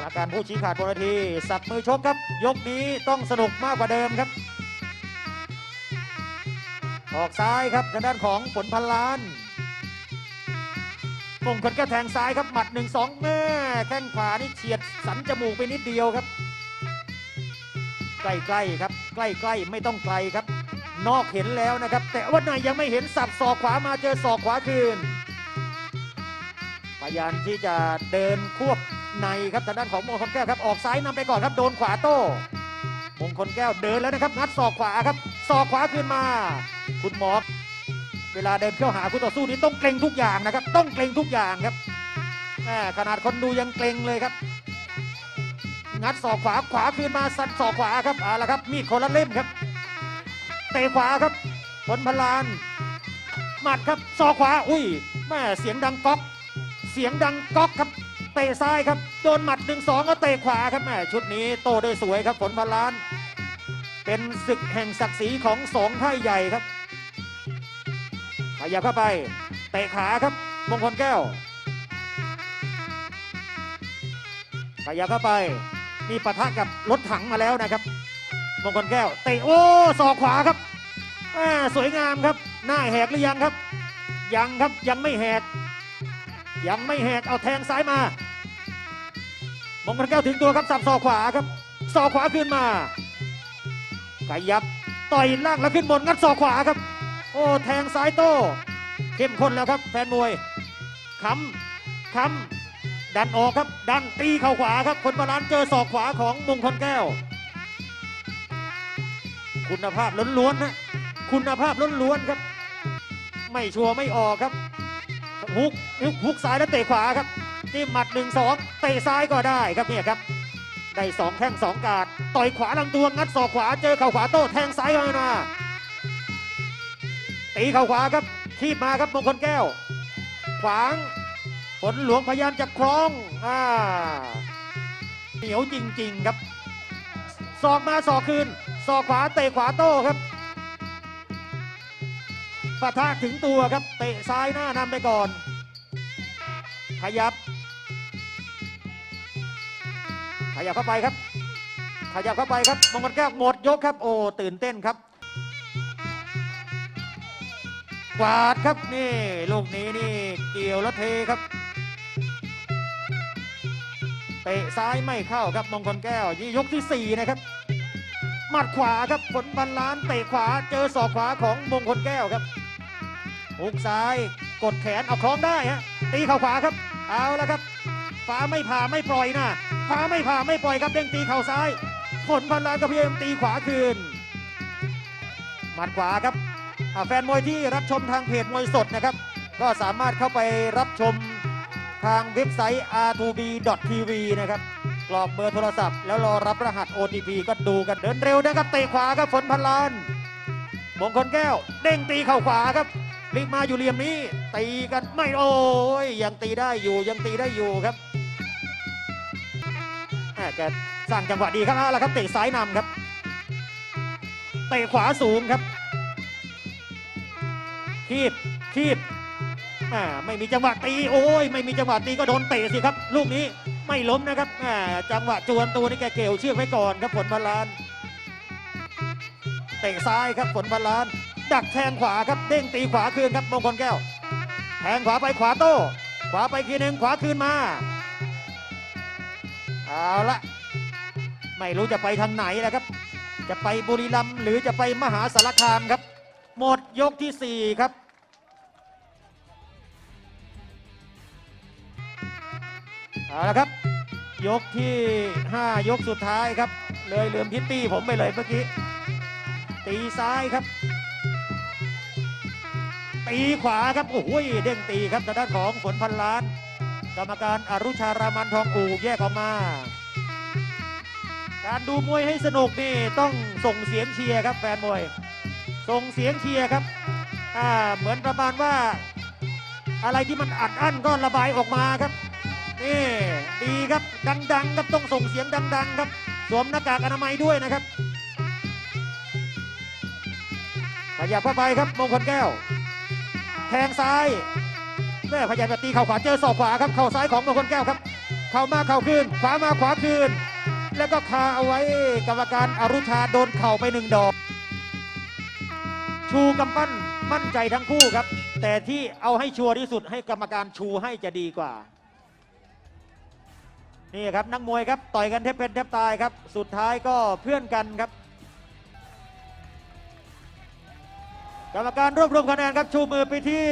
กรรมการผู้ชี้ขาดบนเวทีสับมือชกครับ ยกนี้ต้องสนุกมากกว่าเดิมครับ ออกซ้ายครับทางด้านของผลพันล้านมงคลก็แทงซ้ายครับหมัดหนึ่งสองแม่แข้งขวานี่เฉียดสันจมูกไปนิดเดียวครับ ใกล้ๆครับ ใกล้ๆไม่ต้องไกลครับ นอกเห็นแล้วนะครับ แต่ว่าในยังไม่เห็นสับศอกขวามาเจอศอกขวาคืนพยายามที่จะเดินควบ ในครับทางด้านของมงคลแก้วครับออกซ้ายนำไปก่อนครับโดนขวาโต้มงคลแก้วเดินแล้วนะครับงัดศอกขวาครับศอกขวาขึ้นมา คุณหมอเวลาเดินเข้าหาคู่ต่อสู้นี้ต้องเกรงทุกอย่างนะครับ ต้องเกรงทุกอย่างครับแม่ขนาดคนดูยังเกรงเลยครับ งัดศอกขวาขวาขึ้นมาสันศอกขวาครับเอาละครับมีดคนละเล่มครับเตะขวาครับผลพลานหมัดครับศอกขวาอุ้ยแม่เสียงดังก๊อก เสียงดังก๊อกครับ เตะซ้ายครับ โดนหมัดหนึ่งสองก็เตะขวาครับแม่ชุดนี้โตได้สวยครับผลพลาน เป็นศึกแห่งศักดิ์ศรีของสองค่ายใหญ่ครับขยับเข้าไป เตะขาครับ มงคลแก้วขยับเข้าไปมีปะทะกับรถถังมาแล้วนะครับมงคลแก้วเตะโอ้ศอกขวาครับสวยงามครับ หน้าแหกหรือยังครับ ยังครับยังไม่แหก ยังไม่แหกเอาแทงซ้ายมา งคลแก้วถึงตัวครับสับศอกขวาครับศอกขวาขึ้นมาขยับต่อยล่างแล้วขึ้นบนงัดศอกขวาครับ โอ้แทงซ้ายโต้เข้มข้นแล้วครับ แฟนมวยค้ำค้ำดันออกครับ ดันตีเข่าขวาครับ คนบาลานเจอศอกขวาของมงคลแก้ว คุณภาพล้วนๆนะคุณภาพล้วนๆครับ ไม่ชัวร์ไม่ออกครับฮุกฮุกฮุกซ้ายแล้วเตะขวาครับ จิ้มหมัดหนึ่งสองเตะซ้ายก็ได้ครับเนี่ยครับได้สองแข้งสองการดต่อยขวาลำตัวงัดศอกขวาเจอเข่าขวาโต้แทงซ้ายเข้ามาตีเข่าขวาครับทีบมาครับมงคลแก้ว ขวางผลหลวงพยายามจะคล้องอ่าเหนียวจริง ๆครับศอกมาศอกคืนศอกขวาเตะขวาโต้ครับปะทะถึงตัวครับเตะซ้ายหน้านำไปก่อน ขยับ ขยับเข้าไปครับ ขยับเข้าไปครับมงคลแก้วหมดยกครับ โอ้ตื่นเต้นครับกวาดครับนี่ลูกนี้นี่เกี่ยวแล้วเทครับเตะซ้ายไม่เข้าครับมงคลแก้วยี่ยกที่สี่นะครับหมัดขวาครับผลบันล้านเตะขวาเจอศอกขวาของมงคลแก้วครับหุกซ้ายกดแขนเอาคล้องได้ฮะตีเข่าขวาครับ เอาแล้วครับ ฟ้าไม่ผ่าไม่ปล่อยนะ ฟ้าไม่ผ่าไม่ปล่อยครับเด้งตีเข่าซ้ายผลพันล้านก็พยายามตีขวาคืนหมัดขวาครับแฟนมวยที่รับชมทางเพจมวยสดนะครับ ก็สามารถเข้าไปรับชมทางเว็บไซต์ r2b.tv นะครับกรอกเบอร์โทรศัพท์แล้วรอรับรหัส OTP ก็ดูกันเดินเร็วนะครับเตะขวาครับฝนพันล้านมงคลแก้ว เด้งตีเข่าขวาครับรีบมาอยู่เหลี่ยมนี้ตีกันไม่โอ้ยยังตีได้อยู่ยังตีได้อยู่ครับ แม่แกสร้างจังหวะดีครับเอาละครับเตะซ้ายนำครับเตะขวาสูงครับคีบคีบแม่ไม่มีจังหวะตีโอ้ยไม่มีจังหวะตีก็โดนเตะสิครับ ลูกนี้ไม่ล้มนะครับแม่จังหวะจวนตัวนี่แกเกี่ยวเชือกไว้ก่อนครับผลพันล้านเตะซ้ายครับผลพันล้านดักแทงขวาครับเด้งตีขวาคืนครับมงคลแก้ว แทงขวาไปขวาโต้ ขวาไปทีหนึ่งขวาคืนมา เอาละไม่รู้จะไปทางไหนแล้วครับ จะไปบุรีรัมย์หรือจะไปมหาสารคามครับ หมดยกที่สี่ครับเอาละครับ ยกที่ 5 ยกสุดท้ายครับ เลยเลืมพิตตี้ผมไปเลยเมื่อกี้ ตีซ้ายครับ ตีขวาครับ โอ้โหเด้งตีครับทางด้านของฝนพันล้าน รรมการอรุชารามันทองอูแยกออกมา การดูมวยให้สนุกนี่ต้องส่งเสียงเชียร์ครับแฟนมวย ส่งเสียงเชียร์ครับอ่าเหมือนประมาณว่า อะไรที่มันอัดอั้นก็ระบายออกมาครับนี่ดีครับดังๆครับต้องส่งเสียงดัง ๆ ครับสวมหน้ากากอนามัยด้วยนะครับขยับเข้าไปครับมงคลแก้ว แทงซ้าย แม่พยายามจะตีเข่าขวาเจอศอกขวาครับเข่าซ้ายของมงคลแก้วครับ เข้ามาเข่าคืน ขวามาขวาคืน แล้วก็คาเอาไว้กรรมการอรุชาโดนเข่าไปหนึ่งดอก ชูกำปั้นมั่นใจทั้งคู่ครับ แต่ที่เอาให้ชัวร์ที่สุดให้กรรมการชูให้จะดีกว่านี่ครับนักมวยครับต่อยกันแทบเป็นแทบตายครับ สุดท้ายก็เพื่อนกันครับ กรรมการรวบรวมคะแนนครับชูมือไปที่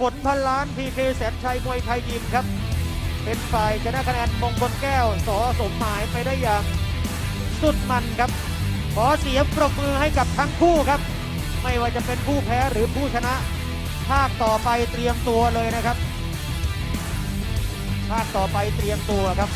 ผลพันล้านพีเคแสนชัยมวยไทยยิมครับ เป็นฝ่ายชนะคะแนนมงคลแก้วสอสมหมายไปได้อย่างสุดมันครับ ขอเสียงปรบมือให้กับทั้งคู่ครับ ไม่ว่าจะเป็นผู้แพ้หรือผู้ชนะ ภาคต่อไปเตรียมตัวเลยนะครับ ภาคต่อไปเตรียมตัวครับ